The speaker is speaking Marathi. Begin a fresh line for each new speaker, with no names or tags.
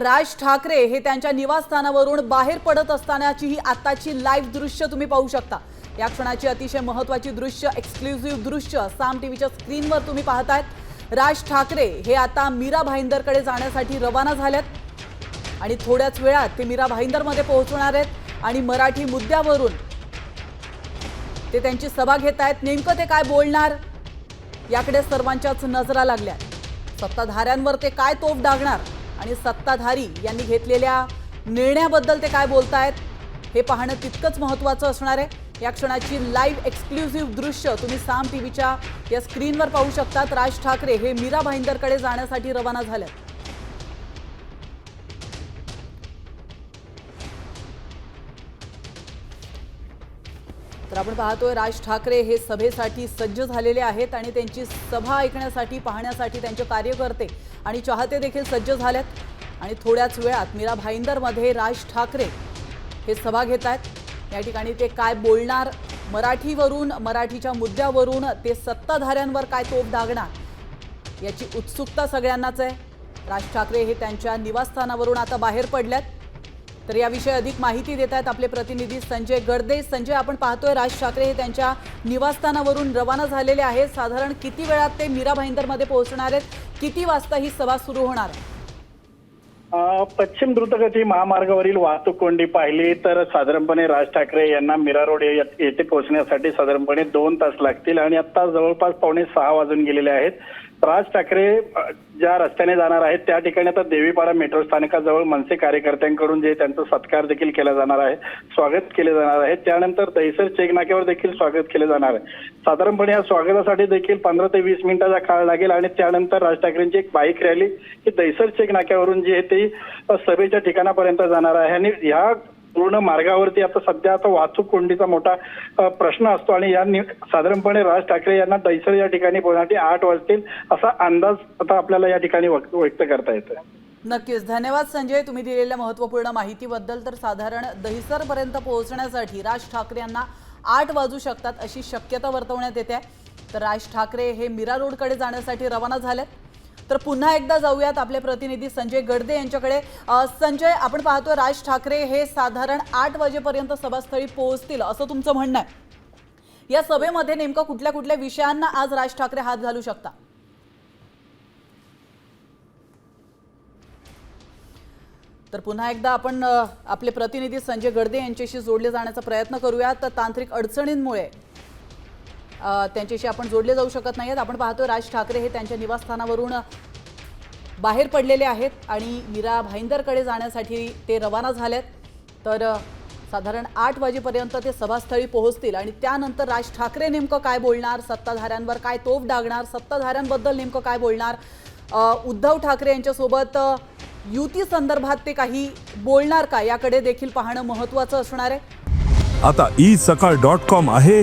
राज ठाकरे हे त्यांच्या निवासस्थानावरून बाहेर पडत असतानाची ही आताची लाईव्ह दृश्य तुम्ही पाहू शकता. या क्षणाची अतिशय महत्वाची दृश्य एक्सक्लुझिव्ह दृश्य साम टीव्हीच्या स्क्रीनवर तुम्ही पाहतायत. राज ठाकरे हे आता मीरा भाईंदरकडे जाण्यासाठी रवाना झाल्यात. आणि थोड्याच वेळात ते मीरा भाईंदरमध्ये पोहोचणार आहेत आणि मराठी मुद्द्यावरून ते त्यांची सभा घेत आहेत नेमकं ते काय बोलणार? याकडे सर्वांच्याच नजरा लागल्या सत्ताधाऱ्यांवर ते काय तोफ डागणार? आणि सत्ताधारी यांनी घेतलेल्या निर्णयाबद्दल ते काय बोलतायत हे पाहणं तितकंच महत्त्वाचं असणार आहे. या क्षणाची लाईव्ह एक्सक्लुझिव्ह दृश्य तुम्ही साम टीव्हीच्या या स्क्रीनवर पाहू शकतात. राज ठाकरे हे मीरा भाईंदरकडे जाण्यासाठी रवाना झाल्यात तर आपण पाहतोय राज ठाकरे हे सभेसाठी सज्ज झालेले आहेत आणि त्यांची सभा ऐकण्यासाठी पाहण्यासाठी त्यांचे कार्यकर्ते आणि चाहते देखील सज्ज झाल्यात आणि थोड्याच वेळात मीरा भाईंदरमध्ये राज ठाकरे हे सभा घेत आहेत. या ठिकाणी ते काय बोलणार? मराठीवरून मराठीच्या मुद्द्यावरून ते सत्ताधाऱ्यांवर काय तोफ दागणार? याची उत्सुकता सगळ्यांनाच आहे. राज ठाकरे हे त्यांच्या निवासस्थानावरून आता बाहेर पडल्यात तर याविषयी अधिक माहिती देत आहेत आपले प्रतिनिधी संजय गडदे संजय आपण पाहतोय राज ठाकरे हे त्यांच्या निवासस्थानावरून रवाना झालेले आहेत. साधारण किती वेळात ते मीरा भाईंदरमध्ये पोहोचणार आहेत? किती वाजता ही सभा सुरू होणार आहे?
पश्चिम द्रुतगती महामार्गावरील वाहतूक कोंडी पाहिली तर साधारणपणे राज ठाकरे यांना मीरा रोड येथे पोहोचण्यासाठी साधारणपणे दोन तास लागतील आणि आता जवळपास पावणे सहा वाजून गेलेले आहेत. राज ठाकरे ज्या रस्त्याने जाणार आहेत त्या ठिकाणी आता देवीपाडा मेट्रो स्थानकाजवळ मनसे कार्यकर्त्यांकडून जे त्यांचा सत्कार देखील केला जाणार आहे स्वागत केले जाणार आहे. त्यानंतर दहिसर चेक नाक्यावर देखील स्वागत केले जाणार आहे. साधारणपणे या स्वागतासाठी देखील पंधरा ते वीस मिनिटाचा काळ लागेल आणि त्यानंतर राज ठाकरेंची एक बाईक रॅली ही दहिसर चेक नाक्यावरून जी आहे ती सभेच्या ठिकाणापर्यंत जाणार आहे. आणि ह्या पूर्ण मार्गावरती आता सध्या आता वाहतूक कोंडीचा मोठा प्रश्न असतो आणि या साधारणपणे राज ठाकरे यांना दैसर या ठिकाणी पोहोचण्यासाठी आठ वाजतील असा अंदाज आता आपल्याला या ठिकाणी व्यक्त करता येतोय.
नक्कीच. धन्यवाद संजय. तुम्ही दिलेल्या महत्त्वपूर्ण माहितीबद्दल तर साधारण दहिसरपर्यंत पोहोचण्यासाठी राज ठाकरे यांना आठ वाजू शकतात अशी शक्यता वर्तवण्यात येते. आहे. तर राज ठाकरे हे मीरा रोडकडे जाण्यासाठी रवाना झालेत. तर पुन्हा एकदा जाऊयात आपले प्रतिनिधी संजय गडदे यांच्याकडे. संजय आपण पाहतो राज ठाकरे हे साधारण आठ वाजेपर्यंत सभास्थळी पोहोचतील असं तुमचं म्हणणं आहे. या सभेमध्ये नेमकं कुठल्या कुठल्या विषयांना आज राज ठाकरे हात घालू शकता तर पुन्हा एकदा आपण आपले प्रतिनिधी संजय गडदे यांच्याशी जोडले जाण्याचा प्रयत्न करूया तर तांत्रिक अडचणींमुळे त्यांच्याशी आपण जोडले जाऊ शकत नाही आहेत आपण पाहतो राज ठाकरे हे त्यांच्या निवासस्थानावरून बाहेर पडलेले आहेत आणि मीरा भाईंदरकडे जाण्यासाठी ते रवाना झालेत. तर साधारण आठ वाजेपर्यंत ते सभास्थळी पोहोचतील आणि त्यानंतर राज ठाकरे नेमकं काय बोलणार सत्ताधाऱ्यांवर काय तोफ डागणार सत्ताधाऱ्यांबद्दल नेमकं काय बोलणार? उद्धव ठाकरे यांच्यासोबत युती संदर्भात ते काही बोलणार का? याकडे देखील पाहणं महत्त्वाचं असणार आहे.
आता ई सकाळ डॉट कॉम आहे.